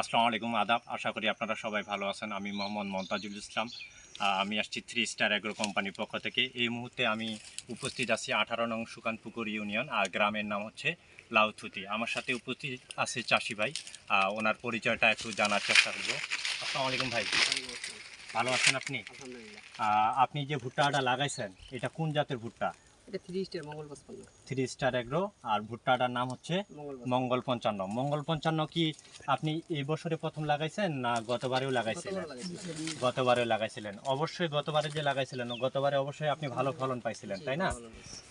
আসসালামু আলাইকুম আদাব। আশা করি আপনারা সবাই ভালো আছেন। আমি মোহাম্মদ মন্তাজুল ইসলাম। আমি আসছি থ্রি স্টার অ্যাগ্রো কোম্পানির পক্ষ থেকে। এই মুহূর্তে আমি উপস্থিত আছি আঠারো নং সুকানপুকুর ইউনিয়ন আর গ্রামের নাম হচ্ছে লাউথুতি। আমার সাথে উপস্থিত আছে চাষি ভাই। ওনার পরিচয়টা একটু জানার চেষ্টা করব। আসসালামু আলাইকুম ভাই। ভালো আছেন আপনি? আপনি যে ভুট্টাটা লাগাইছেন এটা কোন জাতের ভুট্টা? এটা থ্রি স্টার মঙ্গল পাঁচপান্ন থ্রি স্টার অ্যাগ্রো আর ভুট্টাটার নাম হচ্ছে মঙ্গল পঞ্চান্ন। মঙ্গল পঞ্চান্ন কি আপনি এই বছরে প্রথম লাগাইছেন না গতবারেও লাগাইছিলেন? গতবারে লাগাইছিলেন। অবশ্যই গতবারে যে লাগাইছিলেন গতবারে অবশ্যই আপনি ভালো ফলন পাইছিলেন তাই না?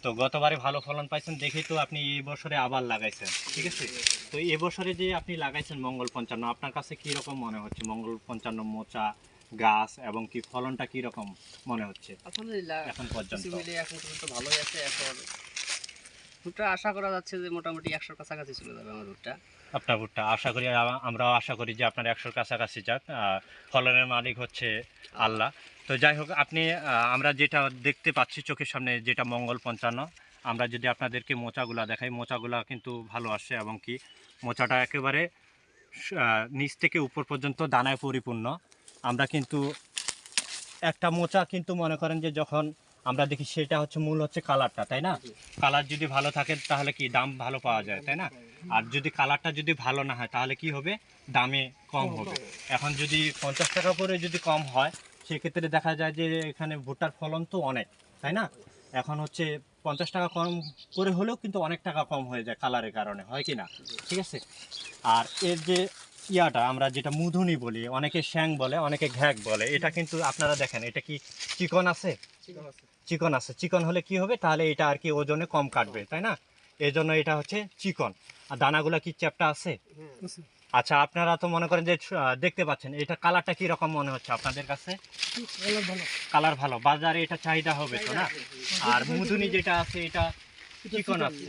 তো গতবারে ভালো ফলন পাইছেন দেখেই তো আপনি এই বছরে আবার লাগাইছেন ঠিক আছে? তো এই বছরে যে আপনি লাগাইছেন মঙ্গল পঞ্চান্ন আপনার কাছে কি রকম মনে হচ্ছে? মঙ্গল পঞ্চান্ন মোচা গাছ এবং কি ফলনটা কি রকম মনে হচ্ছে? আলহামদুলিল্লাহ এখন পর্যন্ত। মিলে এখন পর্যন্ত ভালোই আছে এখন ভুট্টা আশা করা যাচ্ছে যে মোটামুটি একশোর কাছাকাছি চলে যাবে আমার ভুট্টা আপনার ভুট্টা আশা করি আমরাও আশা করি যে আপনার একশোর কাছাকাছি যাক ফলনের মালিক হচ্ছে আল্লাহ। তো যাই হোক আপনি আমরা যেটা দেখতে পাচ্ছি চোখের সামনে যেটা মঙ্গল পঞ্চান্ন আমরা যদি আপনাদেরকে মোচাগুলা দেখাই মোচাগুলা কিন্তু ভালো আসে এবং কি মোচাটা একেবারে নিচ থেকে উপর পর্যন্ত দানায় পরিপূর্ণ। আমরা কিন্তু একটা মোচা কিন্তু মনে করেন যে যখন আমরা দেখি সেটা হচ্ছে মূল হচ্ছে কালারটা, তাই না? কালার যদি ভালো থাকে তাহলে কি দাম ভালো পাওয়া যায়, তাই না? আর যদি কালারটা যদি ভালো না হয় তাহলে কি হবে? দামে কম হবে। এখন যদি পঞ্চাশ টাকা করে যদি কম হয়, সেক্ষেত্রে দেখা যায় যে এখানে ভুট্টার ফলন তো অনেক, তাই না? এখন হচ্ছে পঞ্চাশ টাকা কম করে হলেও কিন্তু অনেক টাকা কম হয়ে যায় কালারের কারণে, হয় কি না? ঠিক আছে? আর এর যে ইয়াটা আমরা যেটা মুধুনি বলি অনেকে শ্যাং বলে অনেকে ঘ্যাক বলে এটা কিন্তু আপনারা দেখেন এটা কি চিকন আছে? চিকন আছে। চিকন হলে কি হবে? তাহলে এটা আর কি ওজনে কম কাটবে তাই না? এই জন্য এটা হচ্ছে চিকন। আর দানাগুলা কি চ্যাপটা আছে? আচ্ছা আপনারা তো মনে করেন যে দেখতে পাচ্ছেন এটা কালারটা কি রকম মনে হচ্ছে আপনাদের কাছে? কালার ভালো। বাজারে এটা চাহিদা হবে তো না? আর মুদুনি যেটা আছে এটা চিকন আছে।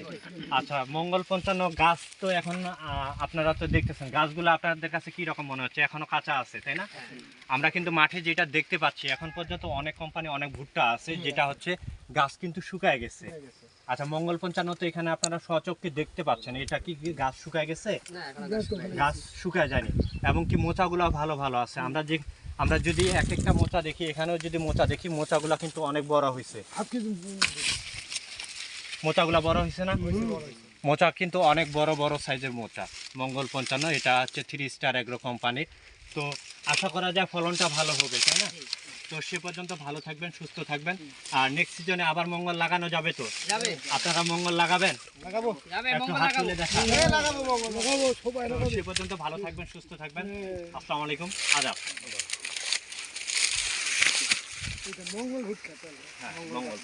আচ্ছা মঙ্গল পঞ্চান্ন গাছ তো এখন আহ, আপনারা তো দেখতেছেন। গাছগুলো আপনাদের কাছে কি রকম মনে হচ্ছে? এখনও কাঁচা আছে তাই না? আমরা কিন্তু মাঠে যেটা দেখতে পাচ্ছি এখন পর্যন্ত অনেক কোম্পানি অনেক ভুট্টা আছে যেটা হচ্ছে গাছ কিন্তু শুকায় গেছে। আচ্ছা মঙ্গল পঞ্চান্ন তো এখানে আপনারা সচক্ষে দেখতে পাচ্ছেন। এটা কি কি গাছ শুকায় গেছে। গাছ শুকায় যায়নি। এবং কি মোচাগুলো ভালো ভালো আছে। আমরা যে আমরা যদি এক একটা মোচা দেখি এখানেও যদি মোচা দেখি মোচাগুলো কিন্তু অনেক বড় হয়েছে। মোচাগুলো বড় হয়েছে না? মোচা কিন্তু অনেক বড় বড় সাইজের মোচা। মঙ্গল পঞ্চান্ন এটা হচ্ছে থ্রি স্টার এগ্রো কোম্পানির তো আশা করা যায় ফলনটা ভালো হবে তাই না? তো সে পর্যন্ত ভালো থাকবেন সুস্থ থাকবেন। আর নেক্সট সিজনে আবার মঙ্গল লাগানো যাবে তো? আপনারা মঙ্গল লাগাবেন? মঙ্গল তো সে পর্যন্ত ভালো থাকবেন সুস্থ থাকবেন। আসসালামু আলাইকুম। আদাব। হ্যাঁ মঙ্গল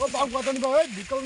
బాబు బాబు బాబు